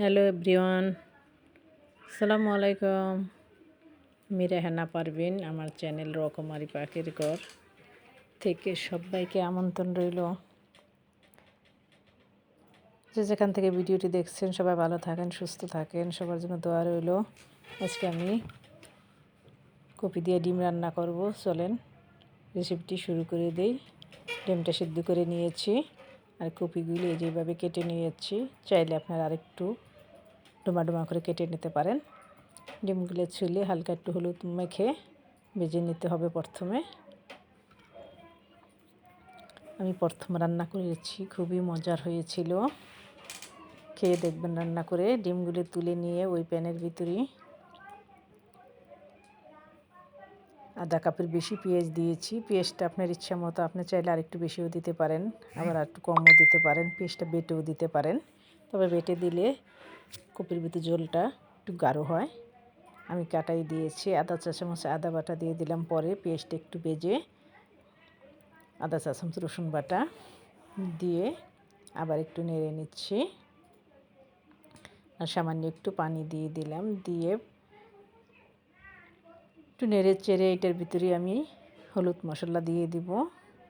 Hello everyone, আসসালামু আলাইকুম। আমি রেহানা পারভিন, আমার চ্যানেল রকমারি পাখির ঘর থেকে সবাইকে আমন্ত্রণ রইল। যে যেখান থেকে ভিডিওটি দেখছেন, সবাই ভালো থাকেন, সুস্থ থাকেন, সবার জন্য দোয়া রইল। আজকে আমি কপি দিয়ে ডিম রান্না করব। চলেন রেসিপিটি শুরু করে দিই। ডিমটা সিদ্ধ করে নিয়েছি, আর কপিগুলি যেভাবে কেটে নিয়েছি। চাইলে আপনারা আরেকটু ডোমা ডোমা করে কেটে নিতে পারেন। ডিমগুলো ছুলে হালকা একটু হলুদ মেখে ভেজে নিতে হবে প্রথমে। আমি প্রথম রান্না করেছি, খুবই মজার হয়েছিল। খেয়ে দেখবেন রান্না করে ডিমগুলো তুলে নিয়ে ওই প্যানের ভিতরে আধা কাপের বেশি পেঁয়াজ দিয়েছি। পেঁয়াজটা আপনার ইচ্ছা মতো আপনি চাইলে আরেকটু বেশিও দিতে পারেন, আবার একটু কমও দিতে পারেন, পেঁয়াজটা বেটেও দিতে পারেন। তবে বেটে দিলে কপির ভিতরে জলটা একটু গাঢ় হয়। আমি কাটাই দিয়েছি, আদা চা চামচ আদা বাটা দিয়ে দিলাম পরে পেস্ট একটু বেজে আদা চা চামচ রসুন বাটা দিয়ে আবার একটু নেড়ে নিচ্ছি। আর সামান্য একটু পানি দিয়ে দিলাম, দিয়ে একটু নেড়ে চেড়ে এটার ভিতরে আমি হলুদ মশলা দিয়ে দিব।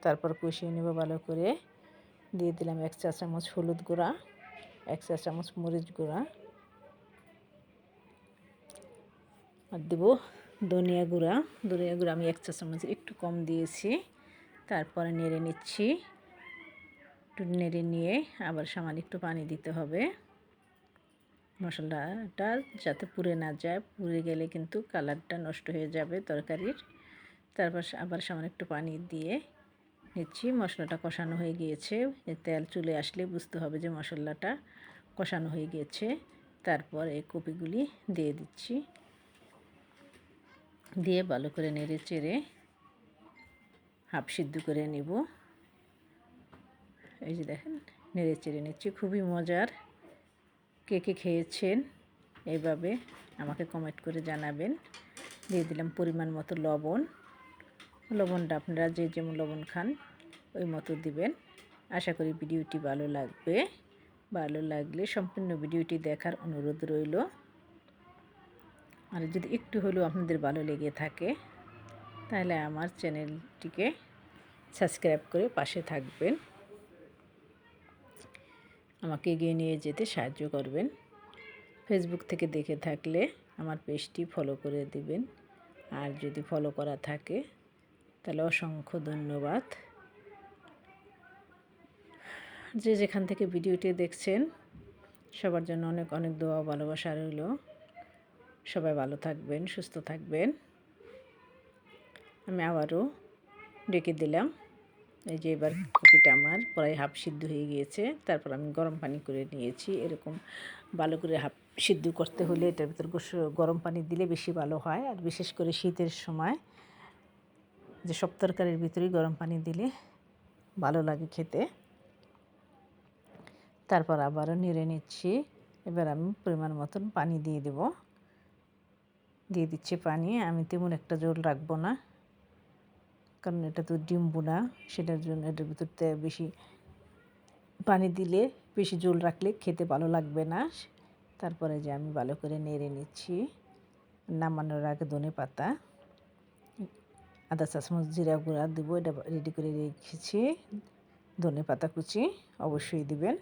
তারপর কষিয়ে নেব ভালো করে। দিয়ে দিলাম এক চা চামচ হলুদ গুঁড়া। এক চা চামচ মরিচ গুঁড়া। আর দেবো ধনিয়া গুঁড়া। ধনিয়া গুঁড়া আমি এক চা চামচ, একটু কম দিয়েছি। তারপরে নেড়ে নিচ্ছি। একটু নেড়ে নিয়ে আবার সামান্য একটু পানি দিতে হবে। মশলাটা যাতে পুড়ে না যায়, পুড়ে গেলে কিন্তু কালারটা নষ্ট হয়ে যাবে তরকারির। তারপর আবার সামান্য একটু পানি দিয়ে নিচ্ছি, মশলাটা কষানো হয়ে গিয়েছে। তেল চলে আসলে বুঝতে হবে যে মশলাটা কষানো হয়ে গিয়েছে। তারপর এই কপিগুলি দিয়ে দিচ্ছি। দিয়ে ভালো করে নেড়ে চেড়ে হাফ সিদ্ধ করে নিব। এই যে দেখেন, নেড়ে চেড়ে নিচ্ছি। খুবই মজার। কে কে খেয়েছেন এইভাবে আমাকে কমেন্ট করে জানাবেন। দিয়ে দিলাম পরিমাণ মতো লবণ। লবণটা আপনারা যে যেমন লবণ খান, ওই মতো দিবেন। আশা করি ভিডিওটি ভালো লাগবে। ভালো লাগলে সম্পূর্ণ ভিডিওটি দেখার অনুরোধ রইল। আর যদি একটু হলেও আপনাদের ভালো লেগে থাকে, তাহলে আমার চ্যানেলটিকে সাবস্ক্রাইব করে পাশে থাকবেন। আমাকে এগিয়ে নিয়ে যেতে সাহায্য করবেন। ফেসবুক থেকে দেখে থাকলে আমার পেজটি ফলো করে দিবেন। আর যদি ফলো করা থাকে তাহলে অসংখ্য ধন্যবাদ। যে যেখান থেকে ভিডিওটি দেখছেন, সবার জন্য অনেক অনেক দোয়া ভালোবাসা রইল। সবাই ভালো থাকবেন, সুস্থ থাকবেন। আমি আবারও ডেকে দিলাম। এই যে এবার কপিটা আমার প্রায় হাফ সিদ্ধ হয়ে গিয়েছে, তারপর আমি গরম পানি করে নিয়েছি। এরকম ভালো করে হাফ সিদ্ধ করতে হলে এটার ভিতর গরম পানি দিলে বেশি ভালো হয়। আর বিশেষ করে শীতের সময় যে সব তরকারির ভিতরেই গরম পানি দিলে ভালো লাগে খেতে। তারপর আবারও নেড়ে নিচ্ছি। এবার আমি পরিমাণ মতন পানি দিয়ে দেব। দিয়ে দিচ্ছি পানি। আমি তেমন একটা জল রাখব না, কারণ এটা তো ডিম বোনা, সেটার জন্য এটার ভিতরতে বেশি পানি দিলে বেশি জল রাখলে খেতে ভালো লাগবে না। তারপরে যে আমি ভালো করে নেড়ে নিচ্ছি, নামানোর আগে ধনে পাতা। আদা, চামচ, জিরা গুঁড়া দেবো, এটা রেডি করে রেখেছি। ধনে পাতা কুচি অবশ্যই দিবেন।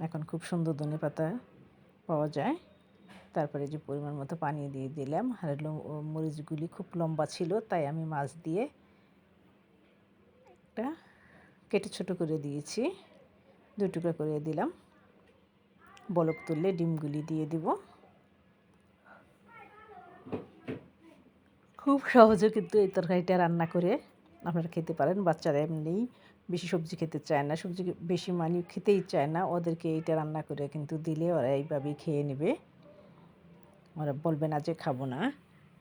এখন খুব সুন্দর ধনে পাতা পাওয়া যায়। তারপরে যে পরিমাণ মতো পানি দিয়ে দিলাম। আর মরিচগুলি খুব লম্বা ছিল, তাই আমি মাছ দিয়ে একটা কেটে ছোটো করে দিয়েছি। দু টুকরা করে দিলাম। বলক তুললে ডিমগুলি দিয়ে দিব। খুব সহজে কিন্তু এই তরকারিটা রান্না করে আপনারা খেতে পারেন। বাচ্চারা এমনিই বেশি সবজি খেতে চায় না, সবজি বেশি মানি খেতেই চায় না। ওদেরকে এইটা রান্না করে কিন্তু দিলে ওরা এইভাবেই খেয়ে নেবে। ওরা বলবে না যে খাব না।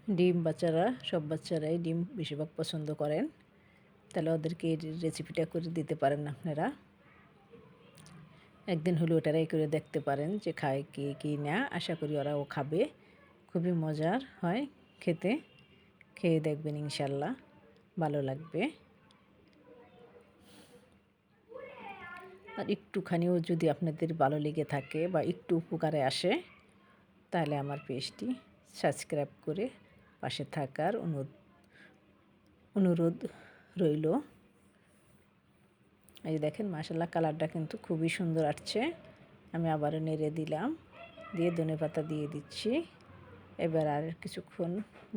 ডিম বাচ্চারা, সব বাচ্চারাই ডিম বেশিরভাগ পছন্দ করেন। তাহলে ওদেরকে এই রেসিপিটা করে দিতে পারেন আপনারা। একদিন হলে ওটারাই করে দেখতে পারেন যে খায় কি কি না। আশা করি ওরাও খাবে। খুবই মজার হয় খেতে। খেয়ে দেখবেন ইনশাল্লাহ, ভালো লাগবে। আর একটুখানিও যদি আপনাদের ভালো লেগে থাকে বা একটু উপকারে আসে, তাহলে আমার পেজটি সাবস্ক্রাইব করে পাশে থাকার অনুরোধ অনুরোধ রইল। এই দেখেন মাসাল্লাহ কালারটা কিন্তু খুবই সুন্দর আসছে। আমি আবারও নেড়ে দিলাম, দিয়ে ধনে পাতা দিয়ে দিচ্ছি। এবার আর কিছুক্ষণ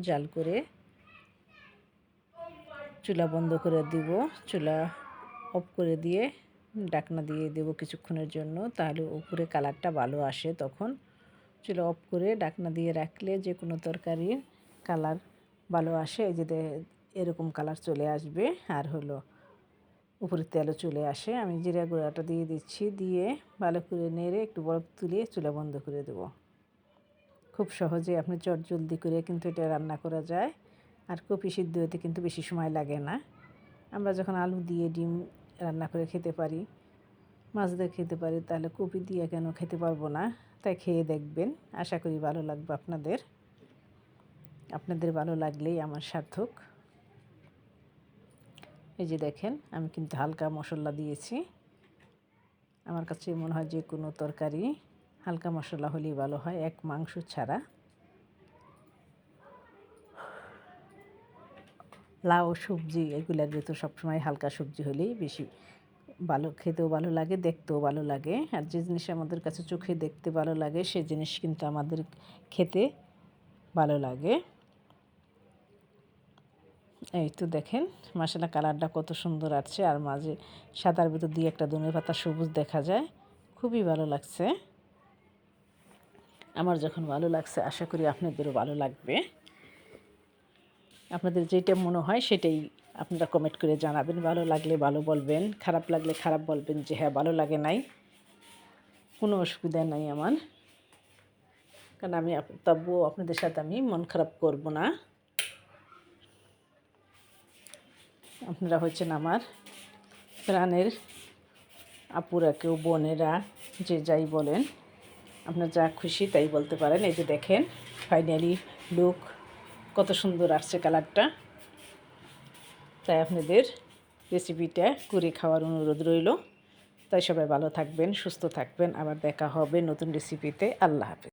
জাল করে চুলা বন্ধ করে দিব। চুলা অফ করে দিয়ে ডাকনা দিয়ে দেব কিছুক্ষণের জন্য, তাহলে উপরে কালারটা ভালো আসে তখন। চুলা অফ করে ডাকনা দিয়ে রাখলে যে কোনো তরকারির কালার ভালো আসে, এই যে এরকম কালার চলে আসবে। আর হলো উপরে তেলও চলে আসে। আমি জিরা গুঁড়াটা দিয়ে দিচ্ছি, দিয়ে ভালো করে নেড়ে একটু বরফ তুলে চুলা বন্ধ করে দেব। খুব সহজে আপনি চট জলদি করে কিন্তু এটা রান্না করা যায়। আর কপি সিদ্ধ হতে কিন্তু বেশি সময় লাগে না। আমরা যখন আলু দিয়ে ডিম রান্না করে খেতে পারি, মাছ দিয়ে খেতে পারি, তাহলে কপি দিয়ে কেন খেতে পারব না? তাই খেয়ে দেখবেন। আশা করি ভালো লাগবে আপনাদের। আপনাদের ভালো লাগলেই আমার সার্থক। এই যে দেখেন, আমি কিন্তু হালকা মশলা দিয়েছি। আমার কাছে মনে হয় যে কোনো তরকারি হালকা মশলা হলেই ভালো হয়, এক মাংস ছাড়া। লাউ, সবজি এগুলোর ভেতর সবসময় হালকা সবজি হলেই বেশি ভালো, খেতেও ভালো লাগে, দেখতেও ভালো লাগে। আর যে জিনিস আমাদের কাছে চোখে দেখতে ভালো লাগে, সে জিনিস কিন্তু আমাদের খেতে ভালো লাগে। এই তো দেখেন মশলা কালারটা কত সুন্দর আসছে। আর মাঝে সাদার ভিতর দিয়ে একটা ধনে পাতা সবুজ দেখা যায়, খুবই ভালো লাগছে। আমার যখন ভালো লাগছে, আশা করি আপনাদেরও ভালো লাগবে। আপনাদের যেটা মনে হয় সেটাই আপনারা কমেন্ট করে জানাবেন। ভালো লাগলে ভালো বলবেন, খারাপ লাগলে খারাপ বলবেন যে হ্যাঁ ভালো লাগে নাই। কোনো অসুবিধা নাই আমার। কারণ আমি তবুও আপনাদের সাথে আমি মন খারাপ করব না। আপনারা হচ্ছেন আমার প্রাণের আপুরা কেউ বোনেরা, যে যাই বলেন, আপনার যা খুশি তাই বলতে পারেন। এই যে দেখেন ফাইনালি লুক কত সুন্দর আসছে কালারটা। তাই আপনাদের রেসিপিটা করে খাওয়ার অনুরোধ রইল। তাই সবাই ভালো থাকবেন, সুস্থ থাকবেন। আবার দেখা হবে নতুন রেসিপিতে আল্লাহ হাফেজ।